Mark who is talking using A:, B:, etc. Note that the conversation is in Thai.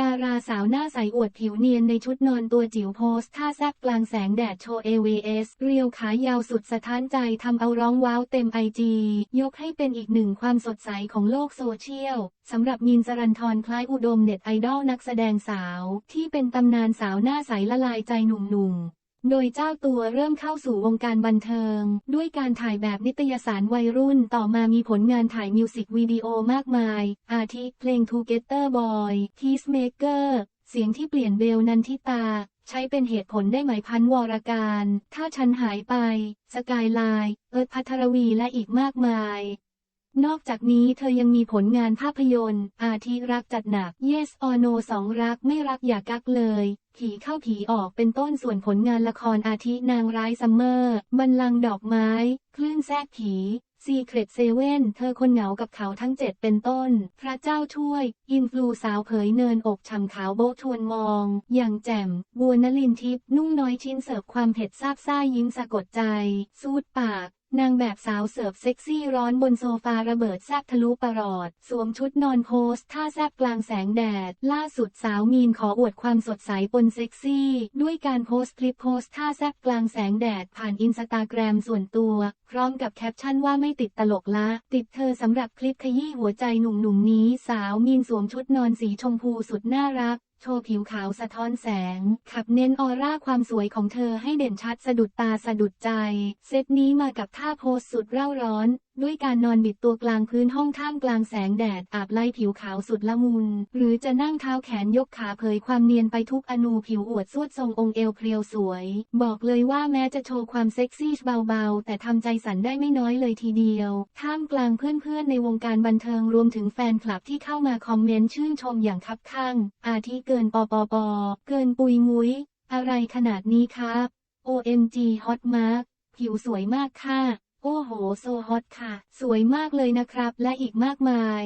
A: ดาราสาวหน้าใสอวดผิวเนียนในชุดนอนตัวจิ๋วโพสท่าแซบกลางแสงแดดโชว์ AVS เรียวขายาวสุดสะท้านใจทำเอาร้องว้าวเต็มไอจียกให้เป็นอีกหนึ่งความสดใสของโลกโซเชียลสำหรับมินสรันทรคล้ายอุดมเน็ตไอดอลนักแสดงสาว ที่เป็นตำนานสาวหน้าใสละลายใจหนุ่มๆ โดยเจ้าตัวเริ่มเข้าสู่วงการบันเทิง ด้วยการถ่ายแบบนิตยสารวัยรุ่นต่อมามีผลงานถ่ายมิวสิกวิดีโอมากมาย อาทิเพลง Together Boy Peacemaker เสียงที่เปลี่ยนเบลนันทิตา ใช้เป็นเหตุผลได้หมายพันวรการ ถ้าฉันหายไป สกายไลน์เอิร์ธพัทรวีและอีกมากมาย นอกจากนี้เธอยังมีผลงานภาพยนตร์ อาทิรักจัดหนัก Yes or No สองรักไม่รักอย่ากักเลย ผีเข้าผีออกเป็นต้นส่วนผลงานละครอาทินางร้ายซัมเมอร์บันลังดอกไม้ คลื่นแทรกผี Secret Seven เธอคนเหงากับเขาทั้งเจ็ดเป็นต้น พระเจ้าช่วย อินฟลูสาวเผยเนินอกฉ่ำขาวโบะชวนมอง อย่างแจ่ม บัวนลินทิพนุ่งน้อยชิ้นเสิร์ฟความเผ็ดซาบซ่ายิ้มสะกดใจ สูดปาก นางแบบสาวเสิร์ฟเซ็กซี่ร้อนบนโซฟาระเบิดแซบทะลุปรอด สวมชุดนอนโพสท่าแซบกลางแสงแดด ล่าสุดสาวมีนขออวดความสดใสปนเซ็กซี่ ด้วยการโพสคลิปโพสท่าแซบกลางแสงแดด ผ่านอินสตาแกรมส่วนตัว พร้อมกับแคปชั่นว่าไม่ติดตลกละ ติดเธอสำหรับคลิปขยี้หัวใจหนุ่มๆนี้ สาวมีนสวมชุดนอนสีชมพูสุดน่ารัก โชว์ผิวขาวสะท้อนแสง ขับเน้นออร่าความสวยของเธอให้เด่นชัดสะดุดตาสะดุดใจ เซตนี้มากับท่าโพสสุดเร่าร้อนด้วยการนอนบิดตัวกลางพื้นห้องท่ามกลางแสงแดดอาบไล่ผิวขาวสุดละมุน หรือจะนั่งเท้าแขนยกขาเผยความเนียนไปทุกอนูผิวอวดสวดทรงองค์เอวเพรียวสวย บอกเลยว่าแม้จะโชว์ความเซ็กซี่เบาๆ แต่ทำใจสั่นได้ไม่น้อยเลยทีเดียว ท่ามกลางเพื่อนๆในวงการบันเทิงรวมถึงแฟนคลับที่เข้ามาคอมเมนต์ชื่นชมอย่างคับข้าง อาทิเกินปอปอปอเกินปุยงุ้ย อะไรขนาดนี้ครับ OMG ฮอตมากผิวสวยมากค่ะ ฮอตค่ะ สวยมากเลยนะครับ และอีกมากมาย